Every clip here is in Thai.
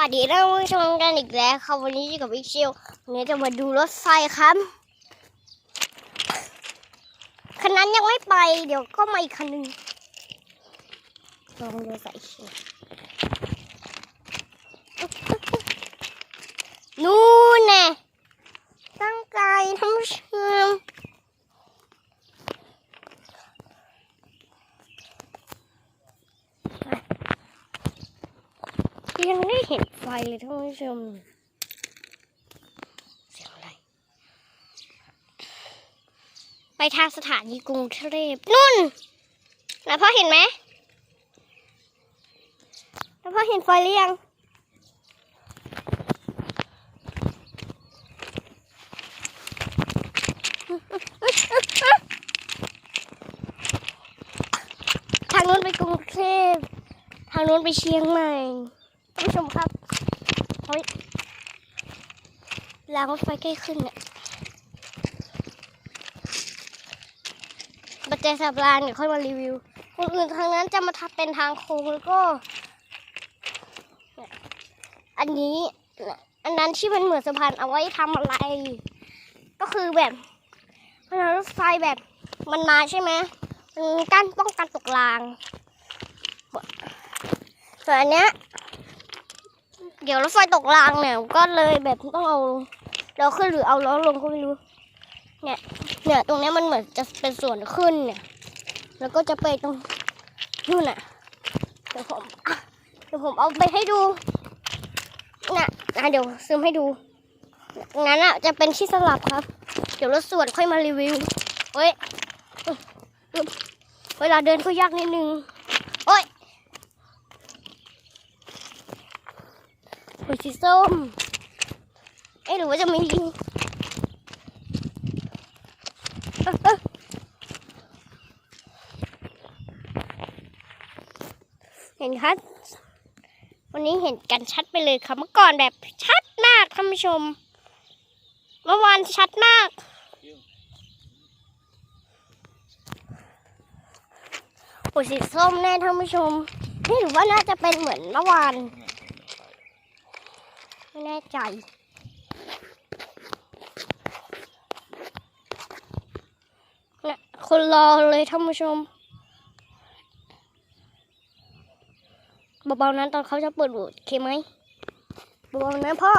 สวัสดีท่านผู้ชมกันอีกแล้วครับวันนี้อยู่กับวิกชิววันนี้จะมาดูรถไฟครับคันนั้นยังไม่ไป เดี๋ยวก็มาอีกคันหนึ่งลองดูใส่เชือกนู่นแน่ตั้งไกลท่านผู้ชม ยังไม่เห็นไฟเลยท่านผู้ชมเสียงอะไร ไปทางสถานีกรุงเทพนุ่นแล้วพ่อเห็นไหมแล้วพ่อเห็นไฟหรือยังทางนู้นไปกรุงเทพ ทางนู้นไปเชียงใหม่ ท่านผู้ชมครับเฮ้ยรางรถไฟใกล้ขึ้นเนี่ยปัจจัยสับรางเดี๋ยวค่อยมารีวิว คนอื่นทางนั้นจะมาทับเป็นทางโค้งแล้วก็เนี่ยอันนี้ อันนั้นที่มันเหมือนสะพานเอาไว้ทำอะไร ก็คือแบบรถไฟแบบมันมาใช่ไหมมันกั้นป้องกันตกราง ส่วนอันเนี้ย เดี๋ยวรถไฟตกรางเนี่ยก็เลยแบบต้องเอาเราขึ้นหรือเอาล้อลงก็ไม่รู้ เนี่ย เนี่ยตรงนี้มันเหมือนจะเป็นส่วนขึ้นเนี่ย แล้วก็จะไปตรงนู่นน่ะเดี๋ยวผมเดี๋ยวผมเอาไปให้ดูน่ะอะเดี๋ยวซึมให้ดูงั้นอะจะเป็นที่สลับครับ เดี๋ยวรถส่วนค่อยมารีวิวเฮ้ยเวลาเดินก็ยากนิดนึงโอ้ย หัวสีส้มเอ๊ะหรือว่าจะมีลิงเห็นครับ วันนี้เห็นกันชัดไปเลยค่ะเมื่อก่อนแบบชัดมากท่านผู้ชม เมื่อวานชัดมาก หัวสีส้มแน่ท่านผู้ชมนี่หรือว่าน่าจะเป็นเหมือนเมื่อวาน ไม่แน่ใจนะคนรอเลยท่านผู้ชมเบาๆนั้นตอนเขาจะเปิดโหวตโอเคไหมเบาๆนั้นพ่อ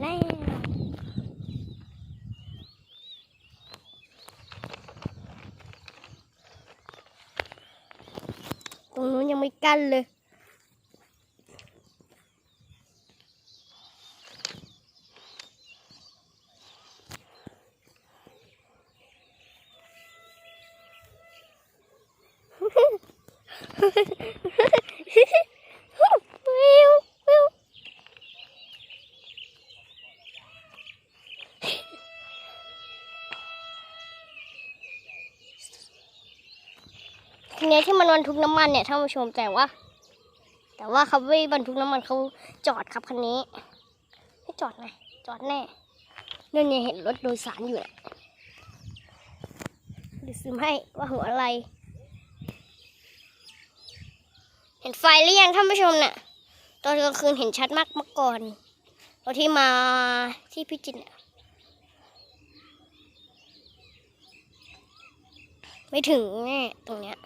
แน่ ตรงนู้นยังไม่กั้นเลย วิววิว ที นี้ที่มันบรรทุกน้ำมันเนี่ยท่านผู้ชมแต่ว่า แต่ว่าเขาไม่บรรทุกน้ำมันเขาจอดครับคันนี้ไม่จอดไงจอดแน่เนี่ยเนี่ยเห็นรถโดยสารอยู่แหละเดี๋ยวซึมให้ว่าหัวอะไร เห็นไฟหรือยังท่านผู้ชมเนี่ยตอนกลางคืนเห็นชัดมากเมื่อก่อนตอนที่มาที่พิจิตรเนี่ยไม่ถึงแน่ตรงเนี้ย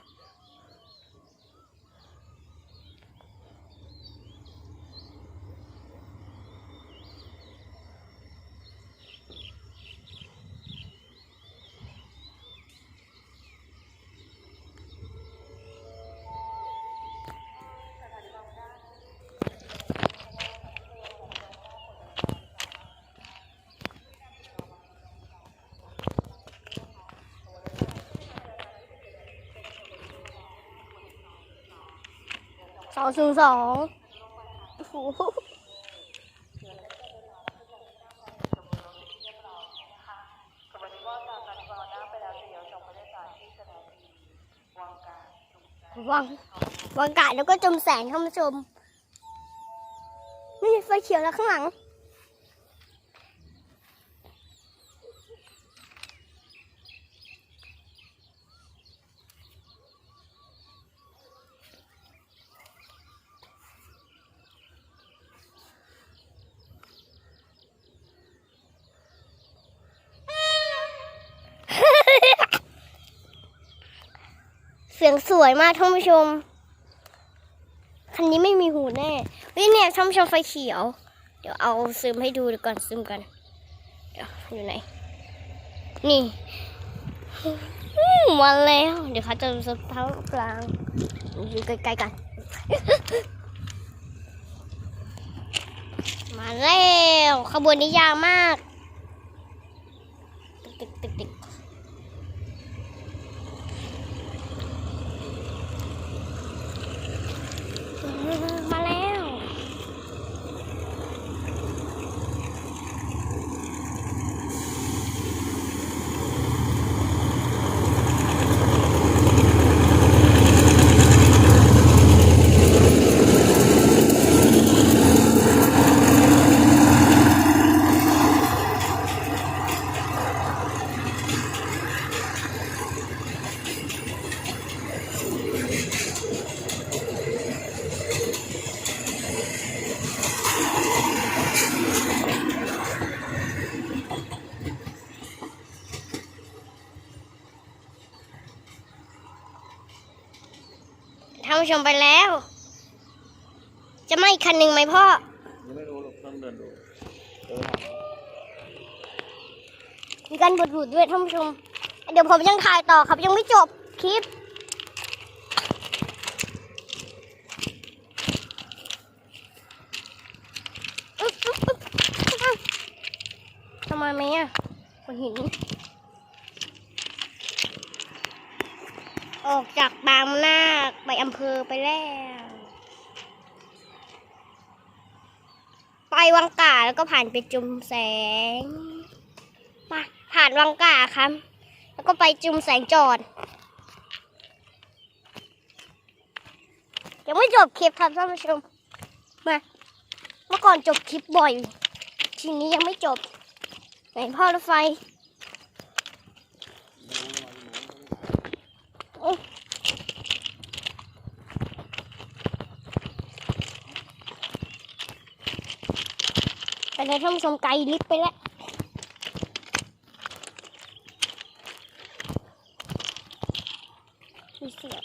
สองศูนย์สองโอ้วังวังกาดแล้วก็จมแสงท่านผู้ชมนี่ไฟเขียวแล้วข้างหลัง เสียงสวยมากท่านผู้ชม คันนี้ไม่มีหูแน่เฮ้ยเนี่ยท่านผู้ชมไฟเขียว เดี๋ยวเอาซึมให้ดูดก่อนซึมกันเดี๋ยวอยู่ไหน นี่มาแล้ว เดี๋ยวเขาจะซึมเท้ากลางอยู่ใกล้ๆกัน มาแล้ว ขบวนนี้ยาวมากติ๊กติ๊กติ๊ก ผู้ชมไปแล้ว จะไม่อีกคันหนึ่งไหมพ่อยังไม่รู้หรอกต้องเดินดูเดินมีการบดบูดด้วยท่านผู้ชม เดี๋ยวผมยังถ่ายต่อครับยังไม่จบคลิป อึ๊บอึ๊บอึ๊บอึ๊บทำไมไหมอะบนหิน ออกจากบางนาคไปอำเภอไปแล้ว ไปวังกาแล้วก็ผ่านไปจุมแสงมาผ่านวังกาครับ แล้วก็ไปจุมแสงจอด ยังไม่จบคลิปครับท่านผู้ชมมาเมื่อก่อนจบคลิปบ่อย ทีนี้ยังไม่จบไหนพ่อรถไฟ ไปเลยท่านผู้ชมไกลลิฟต์ไปแล้วมีเสียง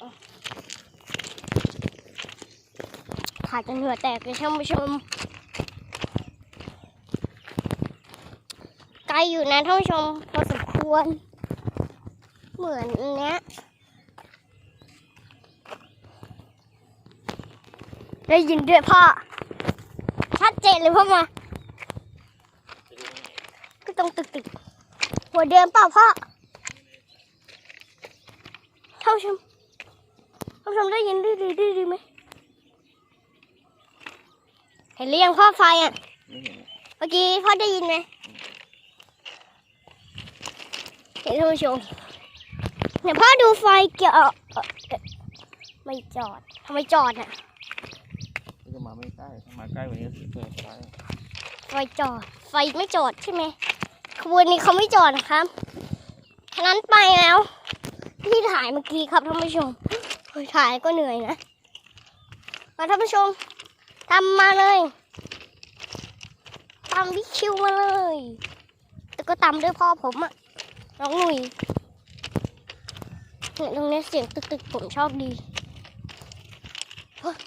ถ่ายกันเหงื่อแตกเลยท่านผู้ชม ไกลอยู่นะท่านผู้ชมพอสมควร เหมือนอันเนี้ยได้ยินด้วยพ่อ ชัดเจนเลยพ่อมา ก็ต้องตึกตึกๆหัวเดิมเปล่าพ่อท่านผู้ชมท่านผู้ชมได้ยินดื้อดื้อดื้อดื้อไหมเห็นหรือยังพ่อไฟอะไม่เห็นเมื่อกี้พ่อได้ยินไหมเห็นท่านผู้ชมเดี๋ยวพ่อดูไฟเกี่ยวเอ่อเอ่อไม่จอดทำไมจอดอะก็จะมาไม่ใกล้ถ้ามาใกล้กว่านี้ก็เกินไปไฟจอดไฟไม่จอดใช่ไหม ขบวนนี้เขาไม่จอดนะครับฉะนั้นไปแล้ว ที่ถ่ายเมื่อกี้ครับท่านผู้ชมถ่ายก็เหนื่อยนะมาท่านผู้ชมตามาเลยตามวิคิวมาเลยแล้วก็ตามด้วยพ่อผมอะน้องหนุ่ยเนี่ยตรงนี้เสียงตึกๆผมชอบดีเฮ้ย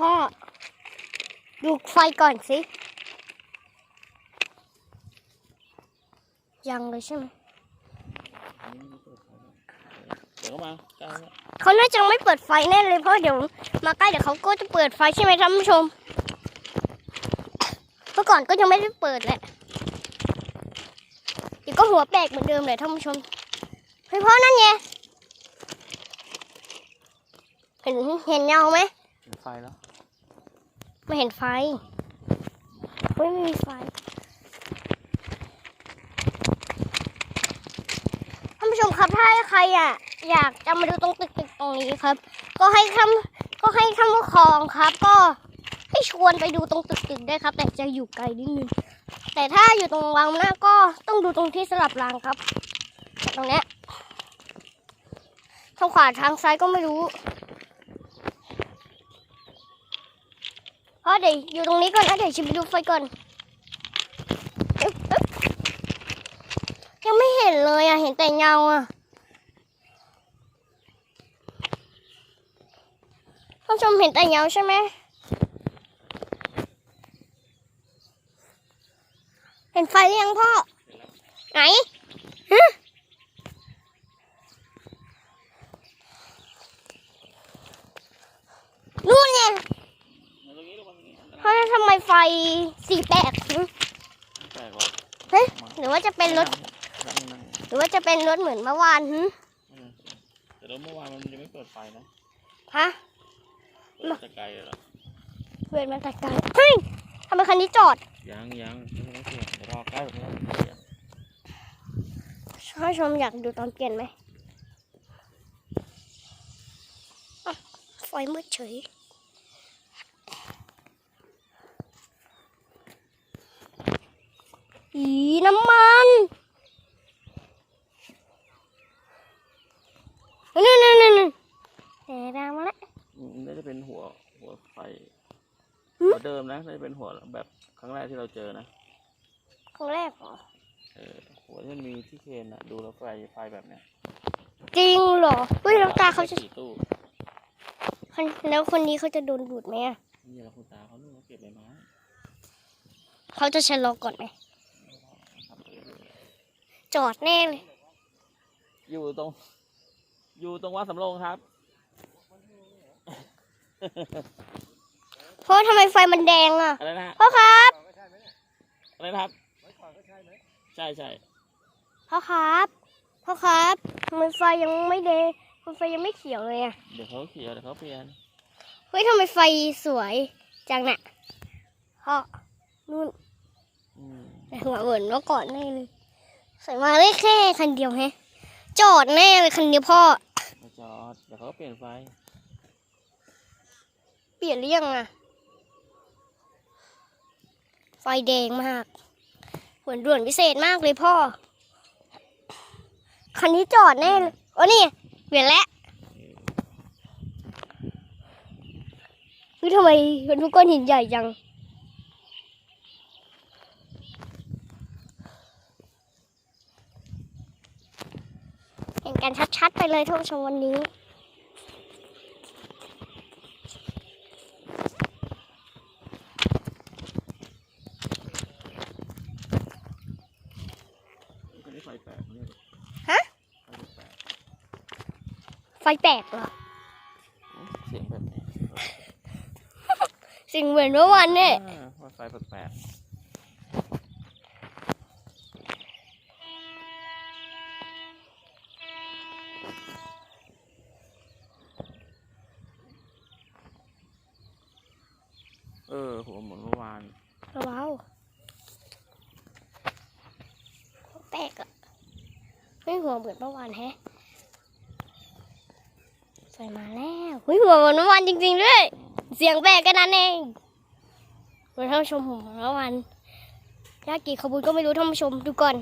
พ่อ ดูไฟก่อนสิ ยังเลยใช่ไหมเดี๋ยวก็มาใกล้แล้วเขาน่าจะไม่เปิดไฟแน่เลยเพราะเดี๋ยวมาใกล้เดี๋ยวเขาก็จะเปิดไฟใช่ไหมท่านผู้ชม เมื่อก่อนก็ยังไม่ได้เปิดแหละเดี๋ยวก็หัวแปลกเหมือนเดิมเลยท่านผู้ชมเฮ้ยพ่อนั่นไงเห็นเห็นเงาไหมเห็นไฟแล้ว ไม่เห็นไฟฮ้ยไม่มีไฟท่านผู้ชมครับถ้าใครอะอยากจะมาดูตรงตึกตึกตรงนี้ครับ ก็ให้ท่านก็ให้ท่านผู้ครองครับ ก็ให้ชวนไปดูตรงตึกตึกได้ครับ แต่จะอยู่ไกลนิดนึงแต่ถ้าอยู่ตรงรางหน้าก็ต้องดูตรงที่สลับรางครับ ตรงเนี้ยทางขวาทางซ้ายก็ไม่รู้ เพราะเดี๋ยวอยู่ตรงนี้ก่อนนะเดี๋ยวชิมไปดูไฟก่อนยังไม่เห็นเลยอะ เห็นแต่เงาอะท่านผู้ชมเห็นแต่เงาใช่ไหมเห็นไฟหรือยังพ่อ ไหนฮะนู่นไง เพราะทำไมไฟสีแปลกหึแปลกว่ะเฮ้ยหรือว่าจะเป็นรถนั่งนั่งหรือว่าจะเป็นรถเหมือนเมื่อวานหึนั่งแต่รถเมื่อวานมันยังไม่เปิดไฟนะฮะเปิดจะไกลเลยเหรอเวียนมาแต่ไกลเฮ้ยทำไมคันนี้จอด ยังยังไม่ต้องเปลี่ยนเดี๋ยวรอใกล้ผมแล้วเปลี่ยนท่านผู้ชมอยากดูตอนเปลี่ยนไหมอะไฟมืดเฉย อีน้ำมันนู่นนู่นนู่นนู่นแต่ดามาแล้วอืมน่าจะเป็นหัวหัวไฟหืมหัวเดิมนะน่าจะเป็นหัวแบบครั้งแรกที่เราเจอนะครั้งแรกเหรอเออหัวที่มันมีที่เคนอะดูแล้วไฟไฟแบบเนี้ยจริงเหรอเฮ้ยแล้วตาเขาจะสี่ตู้คนแล้วคนนี้เขาจะโดนดูดไหมอะนี่เราคุณตาเขาลูกเขาเก็บใบไม้เขาจะชะลอก่อนไหมครับ จอดแน่เลย อยู่ตรง อยู่ตรงวัดสำโรงครับ เพราะทำไมไฟมันแดงอะอะไรนะฮะพ่อครับ อะไรนะครับใช่ใช่พ่อครับพ่อครับทำไมไฟยังไม่แดงทำไมไฟยังไม่เขียวเลยอะเดี๋ยวเขาเขียวเดี๋ยวเขาเปลี่ยนเฮ้ยทำไมไฟสวยจังน่ะพ่อนู่นอืมแต่หัวเหมือนเมื่อก่อนแน่เลย ใส่มาได้แค่คันเดียวแฮะ จอดแน่เลยคันเดียวพ่อมาจอด เดี๋ยวเขาเปลี่ยนไฟ เปลี่ยนหรือยังอะไฟแดงมากเหมือนด่วนพิเศษมากเลยพ่อ คันนี้จอดแน่เลยโอ้นี่เปลี่ยนแล้วเฮ้ยทำไมมันทุกก้อนหินใหญ่จัง เห็น กันชัดๆไปเลยท่านผู้ชมวันนี้คนนี้ไฟแปลกเนี่ยฮะ ไฟแปลกไฟแปลกเหรอ เสียงแบบนี้สิ่งเหมือนเมื่อวานเนี่ยอ่าว่าไฟแปลกๆเออผมเหมือนเมื่อวาน ว้าวแปล กอะไม่หัวเหมือนเมื่อวานแฮะใส่มาแล้วเฮ้ยหัวเหมือนเมื่อวานจริงๆด้วย เสียงแปลกกันนั่นเองเมือท่านชมหัวเหมือนเมื่อวานยากี่ขบุนก็ไม่รู้ท่านผู้ชมดูก่อน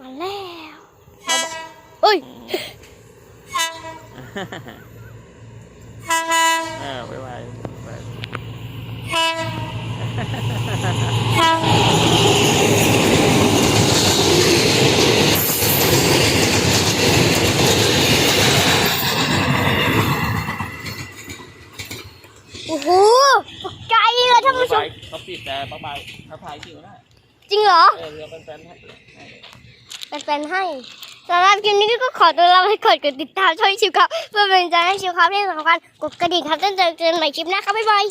มาแล้วเอ้ยเออไปไวไป โอ้โหตกใจเลยท่านผู้ชม เขาปิดแต่ประบาย เขาถ่ายจริงนะจริงเหรอ เออเรือเป็นแฟนให้เป็นแฟนให้สำหรับคลิปนี้ก็ขอตัวลาไปก่อนกดติดตามช่องชิวครับเพื่อเป็นกำลังใจให้ชิวครับที่สำคัญกดกระดิ่งครับจะเจอกันใหม่คลิปหน้าครับบ๊ายบาย